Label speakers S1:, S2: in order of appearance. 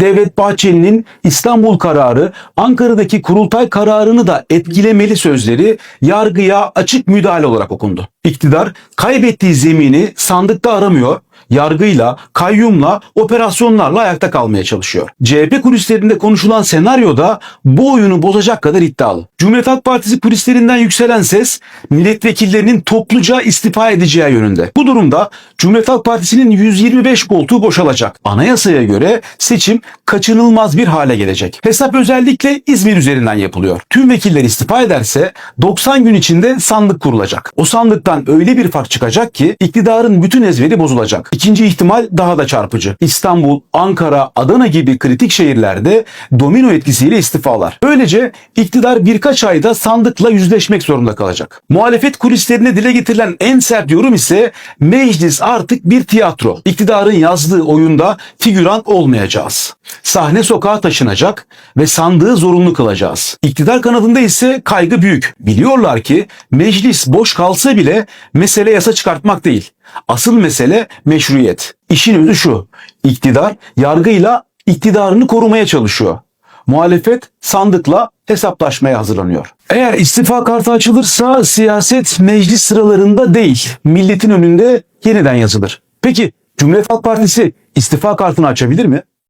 S1: Devlet Bahçeli'nin İstanbul kararı Ankara'daki kurultay kararını da etkilemeli sözleri yargıya açık müdahale olarak okundu. İktidar kaybettiği zemini sandıkta aramıyor, yargıyla, kayyumla, operasyonlarla ayakta kalmaya çalışıyor. CHP kulislerinde konuşulan senaryoda bu oyunu bozacak kadar iddialı. Cumhuriyet Halk Partisi kulislerinden yükselen ses milletvekillerinin topluca istifa edeceği yönünde. Bu durumda Cumhuriyet Halk Partisi'nin 125 koltuğu boşalacak. Anayasaya göre seçim kaçınılmaz bir hale gelecek. Hesap özellikle İzmir üzerinden yapılıyor. Tüm vekiller istifa ederse 90 gün içinde sandık kurulacak. O sandıktan öyle bir fark çıkacak ki iktidarın bütün ezberi bozulacak. İkinci ihtimal daha da çarpıcı. İstanbul, Ankara, Adana gibi kritik şehirlerde domino etkisiyle istifalar. Böylece iktidar birkaç ayda sandıkla yüzleşmek zorunda kalacak. Muhalefet kulislerine dile getirilen en sert yorum ise meclis artık bir tiyatro. İktidarın yazdığı oyunda figüran olmayacağız. Sahne sokağa taşınacak ve sandığı zorunlu kılacağız. İktidar kanadında ise kaygı büyük. Biliyorlar ki meclis boş kalsa bile mesele yasa çıkartmak değil. Asıl mesele meşruiyet. İşin özü şu. İktidar yargıyla iktidarını korumaya çalışıyor. Muhalefet sandıkla hesaplaşmaya hazırlanıyor. Eğer istifa kartı açılırsa siyaset meclis sıralarında değil, milletin önünde yeniden yazılır. Peki Cumhuriyet Halk Partisi istifa kartını açabilir mi?